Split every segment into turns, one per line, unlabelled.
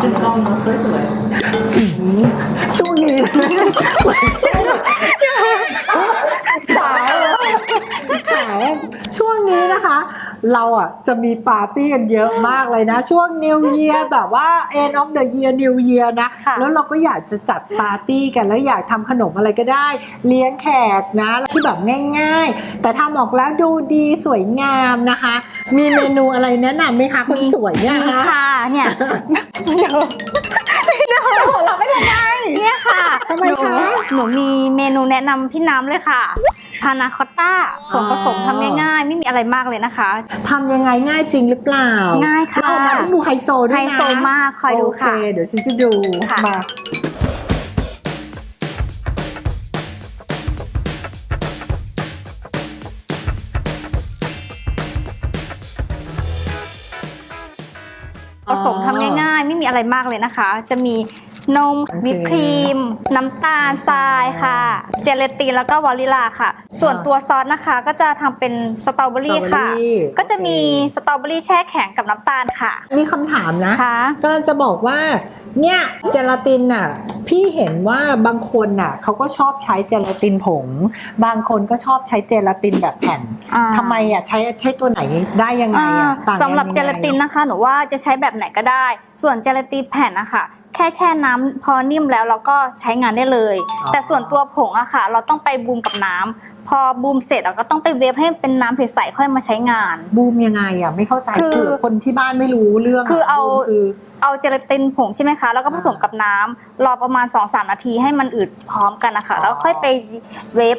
ขึ้นกล้องเนาะสวย
ช่วงนี้ขายขายช่วงนี้นะคะ เราอะจะมีปาร์ตี้กันเยอะมากเลยนะ ช่วง New Year แบบว่า end of the year New Year นะ
ค่ะ
แล้วเราก็อยากจะจัดปาร์ตี้กัน แล้วอยากทำขนมอะไรก็ได้ เลี้ยงแขกนะที่แบบง่ายๆ แต่ทำออกแล้วดูดีสวยงามนะคะ มีเมนูอะไรแนะนำไหมคะคนสวยเนี่ย
มี
นะ
ค่ะเนี่ยเดี๋ยวเราไม่ทำไมเนี่ยค่ะ
ทำไมคะ
หนูหนูมีเมนูแนะนำพี่น้ำเลยค่ะ พานาคอตต้าส่วนผสมทำง่ายๆ ไม่มีอะไรมากเลยนะคะ
ทำยังไงง่ายจริงหรือเปล่า
ง่ายค่ะ
เรามาต้องดูไฮโซด้วย
ไฮ
นะ
โซมากคอยดูค่ะ
โอเค เดี๋ยวฉันจะดู
ค่ะ
มา
ผสมทำง่ายๆ ไม่มีอะไรมากเลยนะคะ จะมี นม
โอเค
วิปครีม น้ำตาลทรายค่ะ เจลาตินแล้วก็วานิลาค่ะ ส่วน
อ่า
ตัวซอสนะคะก็จะทำเป็นสตรอเบอรี่ค่ะ
สตรอเบอรี่
ก็จะมี
โอเค
สตรอเบอรี่แช่แข็งกับน้ำตาลค่ะ
มีคำถามนะ
ค่ะ
ก็จะบอกว่า เนี่ยเจลาตินน่ะ พี่เห็นว่าบางคนน่ะเขาก็ชอบใช้เจลาตินผง บางคนก็ชอบใช้เจลาตินแบบแผ่น
อ่า
ทำไมอะใช้ใช้ตัวไหนได้ยังไง
อ่า
อะต่างกัน
สำหรับ
ยัง
เจ
ไง
ลาตินนะคะ หนูว่าจะใช้แบบไหนก็ได้ ส่วนเจลาตินแผ่นนะคะ แค่แช่น้ำพอนิ่มแล้วเราก็ใช้งานได้เลย
อ๋อ
แต่ส่วนตัวผงอะค่ะ เราต้องไปบูมกับน้ำพอบูมเสร็จเราก็ต้องไปเวฟให้เป็นน้ำใสๆค่อยมาใช้งาน
บูมยังไงอะไม่เข้าใจ
คือ
คือคนที่บ้านไม่รู้เรื่องะ
คือเอา
บูมคือ
เอาเจลาตินผงใช่ไหมคะ แล้วก็ผสมกับน้ำรอประมาณ 2-3 นาทีให้มันอืดพร้อมกันนะคะ
อ๋อ
แล้วค่อยไปเวฟ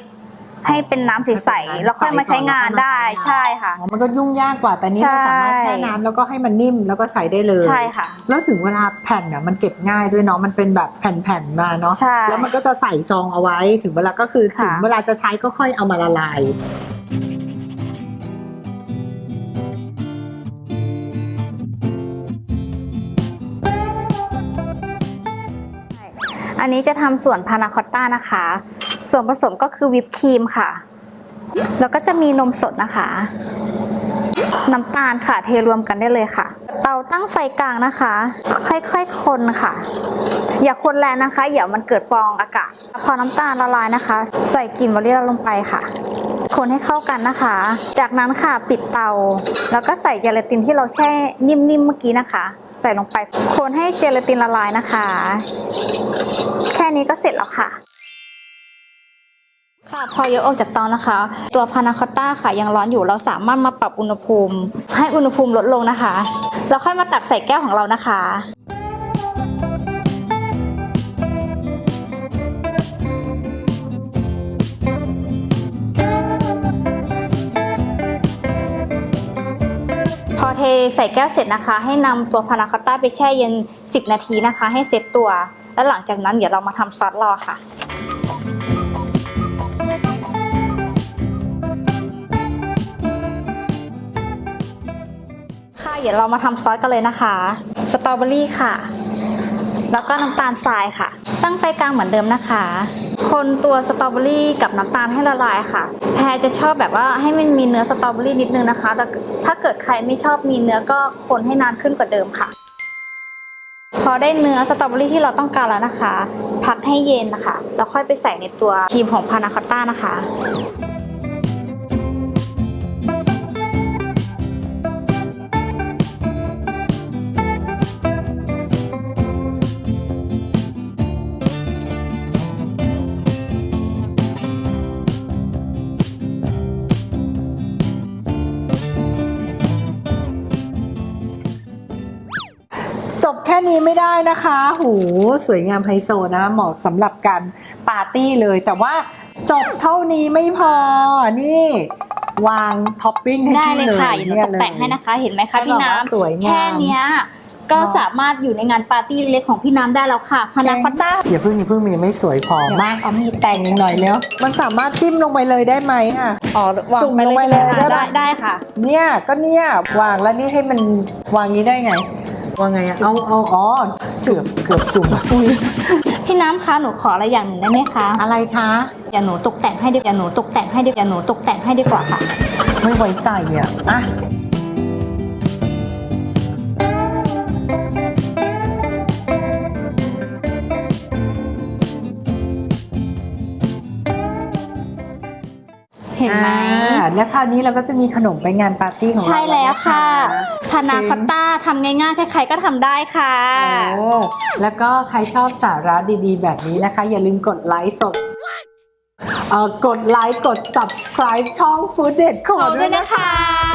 ให้เป็นน้ำใสๆแล้วค่อยมาใช้งานได้ใช่ค่ะ
อ๋อมันก็ยุ่งยากกว่าแต่นี้
ใช่
เราสามารถแช่น้ำแล้วก็ให้มันนิ่มแล้วก็ใช้ได้เลย
ใช่ค่ะ
แล้วถึงเวลาแผ่นอะมันเก็บง่ายด้วยเนาะมันเป็นแบบแผ่นๆมาเนาะ
ใช่
แล้วมันก็จะใส่ซองเอาไว้ถึงเวลาก็คือ
ค่ะ
ถึงเวลาจะใช้ก็ค่อยเอามาละลาย
อันนี้จะทำส่วนพานาคอตต้านะคะ ส่วนผสมก็คือวิปครีมค่ะ แล้วก็จะมีนมสดนะคะ น้ำตาลค่ะเทรวมกันได้เลยค่ะ เตาตั้งไฟกลางนะคะ ค่อยๆคนค่ะ อย่าคนแรงนะคะเดี๋ยวมันเกิดฟองอากาศ พอน้ำตาลละลายนะคะ ใส่กลิ่นวานิลลาลงไปค่ะ คนให้เข้ากันนะคะ จากนั้นค่ะปิดเตา แล้วก็ใส่เจลาตินที่เราแช่นิ่มๆเมื่อกี้นะคะ ใส่ลงไป คนให้เจลาตินละลายนะคะ แค่นี้ก็เสร็จแล้วค่ะ ค่ะพอยกออกจากเตานะคะ ตัวพานาคอต้าค่ะยังร้อนอยู่เราสามารถมาปรับอุณหภูมิ ให้อุณหภูมิลดลงนะคะแล้วค่อยมาตักใส่แก้วของเรานะคะพอเทใส่แก้วเสร็จนะคะ ให้นำตัวพานาคอต้าไปแช่เย็น 10 นาทีนะคะ ให้เซ็ตตัว แล้วหลังจากนั้นเดี๋ยวเรามาทำซอสรอค่ะ ดี๋ยวเรามาทำซอสกันเลยนะคะ สตรอเบอรี่ค่ะ แล้วก็น้ำตาลทรายค่ะ ตั้งไฟกลางเหมือนเดิมนะคะ คนตัวสตรอเบอรี่กับน้ำตาลให้ละลายค่ะ แพรจะชอบแบบว่าให้มันมีเนื้อสตรอเบอรี่นิดนึงนะคะ แต่ถ้าเกิดใครไม่ชอบมีเนื้อก็คนให้นานขึ้นกว่าเดิมค่ะ พอได้เนื้อสตรอเบอรี่ที่เราต้องการแล้วนะคะ พักให้เย็นนะคะ แล้วค่อยไปใส่ในตัวครีมของพานาคอตต้านะคะ
จบแค่นี้ไม่ได้นะคะ หูสวยงามไฮโซนะ เหมาะสำหรับการปาร์ตี้เลย แต่ว่าจบเท่านี้ไม่พอ นี่ วางท็อปปิ้งให้
ได้
พี่
เลย
เลย
ค่ะเดี๋ยวหนู
นี่
ตกแต่งให้นะคะ เห็นไหมคะพี่
ให้แบบว่า
น้ำ
สวยงาม
แค่เนี้ยก็
เนอะ
สามารถอยู่ในงานปาร์ตี้เล็กของพี่น้ำได้แล้วค่ะพานาคอตต้า
อย่าเพิ่งอย่าเพิ่งมันยังไม่สวยพอ
เดี๋ยว
มา
เอามีด
แต่งอีกหน่อยแล้วมันสามารถจิ้มลงไปเลยได้ไหมอะ
อ๋อวาง
จุ่ม
ไป
ลงไป
เลย
เลย
ใช่ไหม
ได้
คะ
ปะ
ได้ได้ค่ะ
เนี่ยก็เนี่ยวางแล้วนี่ให้มันวางนี้ได้ไง วางไงอะเอาเอาอ๋อเกือบเกือบจุ่มอุ้ย
พี่น้ำคะหนูขออะไรอย่างหนึ่งได้ไหมคะ
อะไรคะ
อย่าหนูตกแต่งให้ดีอย่าหนูตกแต่งให้ดีอย่าหนูตกแต่งให้ดีกว่าค่ะ
ไม่ไว้ใจอะอะ แล้วคราวนี้เราก็จะมีขนมไปงานปาร์ตี้ของเรา
ใช่แล้วค่ะ
น
พานาคอตต้าทำง่ายๆ ใครๆก็ทำได้ค่ะ
เออแล้วก็ใครชอบสาระดีๆ แบบนี้นะคะ อย่าลืมกดไลค์สดเอ่อกดไลค์กด subscribe ช่อง Food เด็ดข
ข
อ
อ
ด้
ด้
ว
วยย
นะ
นะคะคะ